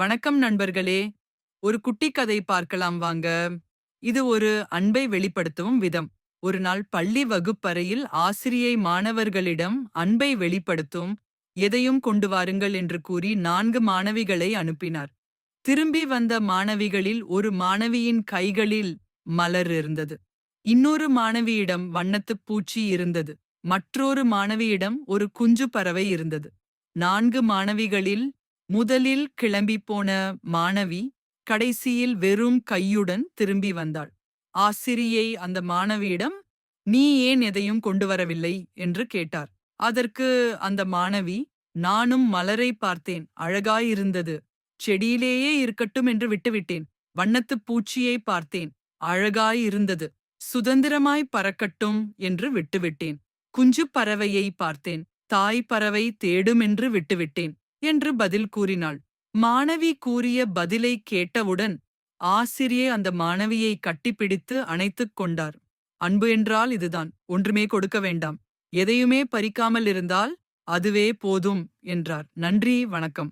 வணக்கம் நண்பர்களே. ஒரு குட்டி கதை பார்க்கலாம் வாங்க. இது ஒரு அன்பை வெளிப்படுத்தும் விதம். ஒரு நாள் பள்ளி வகுப்பறையில் ஆசிரியை மாணவர்களிடம் அன்பை வெளிப்படுத்தும் எதையும் கொண்டு வாருங்கள் என்று கூறி நான்கு மாணவிகளை அனுப்பினார். திரும்பி வந்த மாணவிகளில் ஒரு மாணவியின் கைகளில் மலர் இருந்தது. இன்னொரு மாணவியிடம் வண்ணத்துப் பூச்சி இருந்தது. மற்றொரு மாணவியிடம் ஒரு குஞ்சு பறவை இருந்தது. நான்கு மாணவிகளில் முதலில் கிளம்பிப் போன மாணவி கடைசியில் வெறும் கையுடன் திரும்பி வந்தாள். ஆசிரியை அந்த மாணவியிடம் நீ ஏன் எதையும் கொண்டு வரவில்லை? என்று கேட்டார். அதற்கு அந்த மாணவி நானும் மலரை பார்த்தேன். அழகாயிருந்தது. செடியிலேயே இருக்கட்டும் என்று விட்டுவிட்டேன். வண்ணத்துப் பூச்சியை பார்த்தேன். அழகாயிருந்தது. சுதந்திரமாய் பறக்கட்டும் என்று விட்டுவிட்டேன். குஞ்சு பறவையை பார்த்தேன். தாய் பறவை தேடுமென்று விட்டுவிட்டேன். என்று பதில் கூறினாள். மாணவி கூறிய பதிலை கேட்டவுடன் ஆசிரியை அந்த மாணவியை கட்டிப்பிடித்து அணைத்துக் கொண்டார். அன்பு என்றால் இதுதான் ஒன்றுமே கொடுக்க வேண்டாம். எதையுமே பறிக்காமல் இருந்தால் அதுவே போதும் என்றார். நன்றி வணக்கம்.